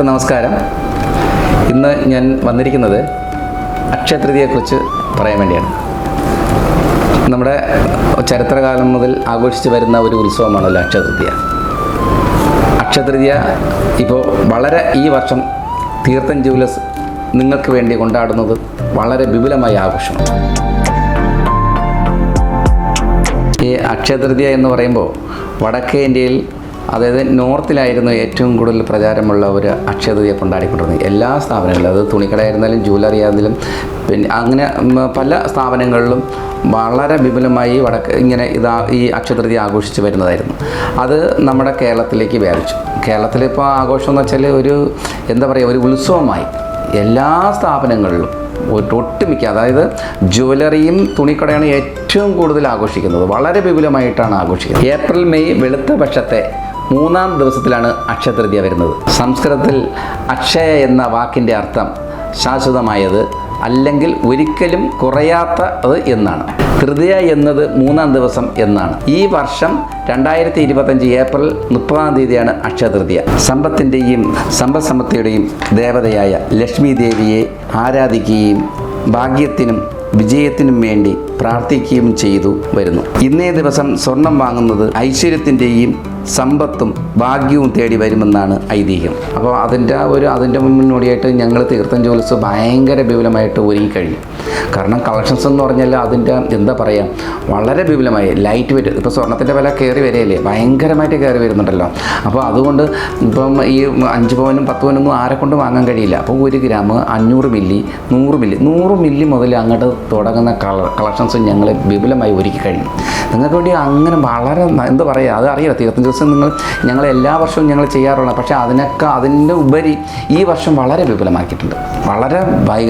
എല്ലാവർക്കും നമസ്കാരം. ഇന്ന് ഞാൻ വന്നിരിക്കുന്നത് അക്ഷയതൃതിയെക്കുറിച്ച് പറയാൻ വേണ്ടിയാണ്. നമ്മുടെ ചരിത്രകാലം മുതൽ ആഘോഷിച്ച് വരുന്ന ഒരു ഉത്സവമാണല്ലോ അക്ഷയതൃതിയ അക്ഷയതൃതിയ ഇപ്പോൾ വളരെ ഈ വർഷം തീർത്ഥൻ ജൂലസ് നിങ്ങൾക്ക് വേണ്ടി കൊണ്ടാടുന്നത് വളരെ വിപുലമായ ആഘോഷമാണ്. ഈ അക്ഷയതൃതിയ എന്ന് പറയുമ്പോൾ വടക്കേ ഇന്ത്യയിൽ അതായത് നോർത്തിലായിരുന്നു ഏറ്റവും കൂടുതൽ പ്രചാരമുള്ള ഒരു അക്ഷയതൃതീയ കൊണ്ടാടിക്കൊണ്ടിരുന്നത്. എല്ലാ സ്ഥാപനങ്ങളിലും അത് തുണിക്കടയായിരുന്നാലും ജ്വല്ലറി ആയിരുന്നാലും പിന്നെ അങ്ങനെ പല സ്ഥാപനങ്ങളിലും വളരെ വിപുലമായി വടക്ക് ഇങ്ങനെ ഇതാ ഈ അക്ഷതൃതി ആഘോഷിച്ച് വരുന്നതായിരുന്നു. അത് നമ്മുടെ കേരളത്തിലേക്ക് വ്യാപിച്ചു. കേരളത്തിലിപ്പോൾ ആഘോഷം എന്ന് വെച്ചാൽ ഒരു എന്താ പറയുക ഒരു ഉത്സവമായി. എല്ലാ സ്ഥാപനങ്ങളിലും ഒട്ടുമിക്ക അതായത് ജ്വല്ലറിയും തുണിക്കടയാണ് ഏറ്റവും കൂടുതൽ ആഘോഷിക്കുന്നത്. വളരെ വിപുലമായിട്ടാണ് ആഘോഷിക്കുന്നത്. ഏപ്രിൽ മെയ് വെളുത്ത പക്ഷത്തെ മൂന്നാം ദിവസത്തിലാണ് അക്ഷയതൃതീയ വരുന്നത്. സംസ്കൃതത്തിൽ അക്ഷയ എന്ന വാക്കിന്റെ അർത്ഥം ശാശ്വതമായത് അല്ലെങ്കിൽ ഒരിക്കലും കുറയാത്തത് എന്നാണ്. തൃതീയ എന്നത് മൂന്നാം ദിവസം എന്നാണ്. ഈ വർഷം രണ്ടായിരത്തി ഇരുപത്തഞ്ച് ഏപ്രിൽ മുപ്പതാം തീയതിയാണ് അക്ഷയതൃതീയ. സമ്പത്തിന്റെയും സമ്പദ്സമൃദ്ധിയുടെയും ദേവതയായ ലക്ഷ്മി ദേവിയെ ആരാധിക്കുകയും ഭാഗ്യത്തിനും വിജയത്തിനും വേണ്ടി പ്രാർത്ഥിക്കുകയും ചെയ്തു വരുന്നു. ഇന്നേ ദിവസം സ്വർണം വാങ്ങുന്നത് ഐശ്വര്യത്തിന്റെയും സമ്പത്തും ഭാഗ്യവും തേടി വരുമെന്നാണ് ഐതിഹ്യം. അപ്പോൾ അതിന്റെ ഒരു അതിന്റെ മുന്നോടിയായിട്ട് ഞങ്ങൾ തീർത്ഥം ജോലിസ് ഭയങ്കര വിപുലമായിട്ട് ഒരുങ്ങിക്കഴിഞ്ഞു. കാരണം കളക്ഷൻസ് എന്ന് പറഞ്ഞാൽ അതിന്റെ എന്താ പറയുക വളരെ വിപുലമായി ലൈറ്റ് വെയിറ്റ് ഇപ്പോൾ സ്വർണത്തിന്റെ വില കയറി വരികയല്ലേ? ഭയങ്കരമായിട്ട് കയറി വരുന്നുണ്ടല്ലോ. അപ്പോൾ അതുകൊണ്ട് ഇപ്പം ഈ അഞ്ച് പവനും പത്ത് പവനൊന്നും ആരെ കൊണ്ട് വാങ്ങാൻ കഴിയില്ല. അപ്പോൾ ഒരു ഗ്രാം അഞ്ഞൂറ് മില്ലി നൂറ് മില്ലി നൂറ് മില്ലി മുതൽ അങ്ങോട്ട് തുടങ്ങുന്ന കളർ കളക്ഷൻസ് ഞങ്ങൾ വിപുലമായി ഒരുക്കി കഴിഞ്ഞു. നിങ്ങൾക്ക് വേണ്ടി അങ്ങനെ വളരെ എന്താ പറയുക അത് അറിയാം തീർത്ഥം ദിവസം നിങ്ങൾ ഞങ്ങൾ എല്ലാ വർഷവും ഞങ്ങൾ ചെയ്യാറുള്ള പക്ഷേ അതിനൊക്കെ അതിന്റെ ഉപരി ഈ വർഷം വളരെ വിപുലമാക്കിയിട്ടുണ്ട്. വളരെ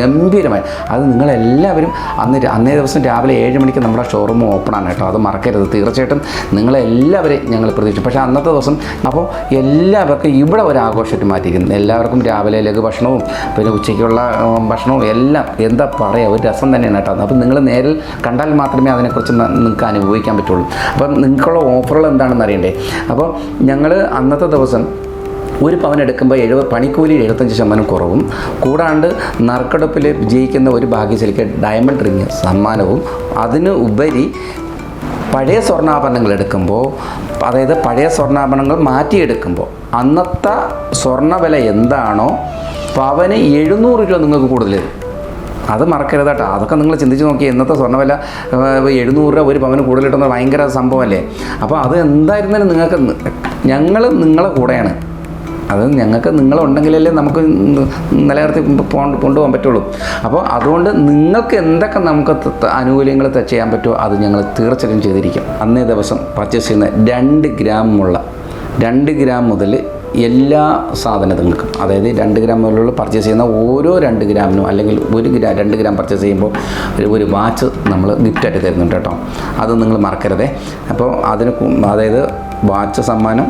ഗംഭീരമായി. അത് നിങ്ങളെല്ലാവരും അന്ന് അന്നേ ദിവസം രാവിലെ ഏഴ് മണിക്ക് നമ്മുടെ ഷോറൂം ഓപ്പൺ ആണ് കേട്ടോ. അത് മറക്കരുത്. തീർച്ചയായിട്ടും നിങ്ങളെല്ലാവരെയും ഞങ്ങൾ പ്രതീക്ഷിച്ചു പക്ഷേ അന്നത്തെ ദിവസം അപ്പോൾ എല്ലാവർക്കും ഇവിടെ ഒരു ആഘോഷമായിട്ട് മാറ്റിയിരിക്കുന്നു എല്ലാവർക്കും രാവിലെ ലഘു ഭക്ഷണവും പിന്നെ ഉച്ചയ്ക്കുള്ള ഭക്ഷണവും എല്ലാം എന്താ പറയുക ഒരു രസം തന്നെയാണ് കേട്ടോ. അപ്പം നിങ്ങൾ നേരിൽ കണ്ടാൽ മാത്രമേ അതിനെക്കുറിച്ച് നിങ്ങൾക്ക് അനുഭവിക്കാൻ പറ്റുള്ളൂ. അപ്പം നിങ്ങൾക്കുള്ള ഓഫറുകൾ എന്താണെന്ന് അറിയണ്ടേ? അപ്പോൾ ഞങ്ങൾ അന്നത്തെ ദിവസം ഒരു പവൻ എടുക്കുമ്പോൾ എഴുപത് പണിക്കൂലി എഴുപത്തഞ്ച് ശതമാനം കുറവും. കൂടാണ്ട് നറുക്കെടുപ്പിൽ വിജയിക്കുന്ന ഒരു ഭാഗ്യശലിക്ക് ഡയമണ്ട് റിങ് സമ്മാനവും. അതിന് ഉപരി പഴയ സ്വർണാഭരണങ്ങൾ എടുക്കുമ്പോൾ അതായത് പഴയ സ്വർണാഭരണങ്ങൾ മാറ്റിയെടുക്കുമ്പോൾ അന്നത്തെ സ്വർണ വില എന്താണോ പവന് എഴുന്നൂറ് രൂപ നിങ്ങൾക്ക് കൂടുതൽ അത് മറക്കരുത് കേട്ടോ. അതൊക്കെ നിങ്ങൾ ചിന്തിച്ച് നോക്കി. ഇന്നത്തെ സ്വർണവില എഴുന്നൂറ് രൂപ ഒരു പവന് കൂടുതൽ കിട്ടുന്ന ഭയങ്കര സംഭവമല്ലേ? അപ്പോൾ അത് എന്തായിരുന്നാലും നിങ്ങൾക്ക് ഞങ്ങൾ നിങ്ങളെ കൂടെയാണ്. അത് ഞങ്ങൾക്ക് നിങ്ങളുണ്ടെങ്കിലല്ലേ നമുക്ക് നിലനിർത്തി കൊണ്ടുപോകാൻ പറ്റുള്ളൂ. അപ്പോൾ അതുകൊണ്ട് നിങ്ങൾക്ക് എന്തൊക്കെ നമുക്ക് ആനുകൂല്യങ്ങൾ ചെയ്യാൻ പറ്റുമോ അത് ഞങ്ങൾ തീർച്ചയായും ചെയ്തിരിക്കും. അന്നേ ദിവസം പർച്ചേസ് ചെയ്യുന്ന രണ്ട് ഗ്രാമുള്ള രണ്ട് ഗ്രാം മുതൽ എല്ലാ സാധനങ്ങൾക്കും അതായത് രണ്ട് ഗ്രാം മുതലുള്ള പർച്ചേസ് ചെയ്യുന്ന ഓരോ രണ്ട് ഗ്രാമിനും അല്ലെങ്കിൽ ഒരു ഗ്രാം രണ്ട് ഗ്രാം പർച്ചേസ് ചെയ്യുമ്പോൾ ഒരു വാച്ച് നമ്മൾ ഗിഫ്റ്റായിട്ട് തരുന്നുണ്ട് കേട്ടോ. അത് നിങ്ങൾ മറക്കരുതേ. അപ്പോൾ അതിന് അതായത് വാച്ച് സമ്മാനം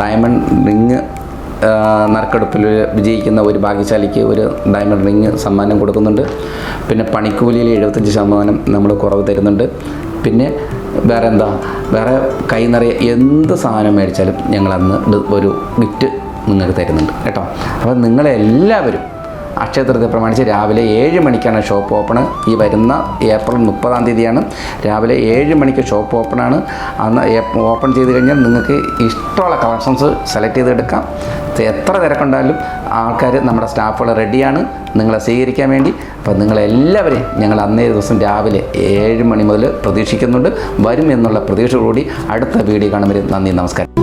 ഡയമണ്ട് റിങ് നറുക്കെടുപ്പിൽ വിജയിക്കുന്ന ഒരു ഭാഗ്യശാലിക്ക് ഒരു ഡയമണ്ട് റിങ് സമ്മാനം കൊടുക്കുന്നുണ്ട്. പിന്നെ പണിക്കൂലിയിൽ എഴുപത്തഞ്ച് ശതമാനം നമ്മൾ കുറവ് തരുന്നുണ്ട്. പിന്നെ വേറെ എന്താ? വേറെ കൈ നിറയെ എന്ത് സാധനം മേടിച്ചാലും ഞങ്ങൾ അന്ന് ഒരു ഗിഫ്റ്റ് നിങ്ങൾക്ക് തരുന്നുണ്ട്. കേട്ടോ? അപ്പോൾ നിങ്ങളെല്ലാവരും അക്ഷയതൃതീയ പ്രമാണിച്ച് രാവിലെ ഏഴ് മണിക്കാണ് ഷോപ്പ് ഓപ്പൺ ഈ വരുന്ന ഏപ്രിൽ മുപ്പതാം തീയതിയാണ്. രാവിലെ ഏഴ് മണിക്ക് ഷോപ്പ് ഓപ്പണാണ്. അന്ന് ഓപ്പൺ ചെയ്ത് കഴിഞ്ഞാൽ നിങ്ങൾക്ക് ഇഷ്ടമുള്ള കളക്ഷൻസ് സെലക്ട് ചെയ്തെടുക്കാം. എത്ര തിരക്കുണ്ടായാലും ആൾക്കാർ നമ്മുടെ സ്റ്റാഫുകൾ റെഡിയാണ്. നിങ്ങളെ സ്വീകരിക്കാൻ വേണ്ടി. അപ്പോൾ നിങ്ങളെല്ലാവരെയും ഞങ്ങൾ അന്നേ ദിവസം രാവിലെ ഏഴ് മണി മുതൽ പ്രതീക്ഷിക്കുന്നുണ്ട്. വരും എന്നുള്ള പ്രതീക്ഷയോടുകൂടി അടുത്ത വീഡിയോ കാണുമ്പോൾ നന്ദി നമസ്കാരം.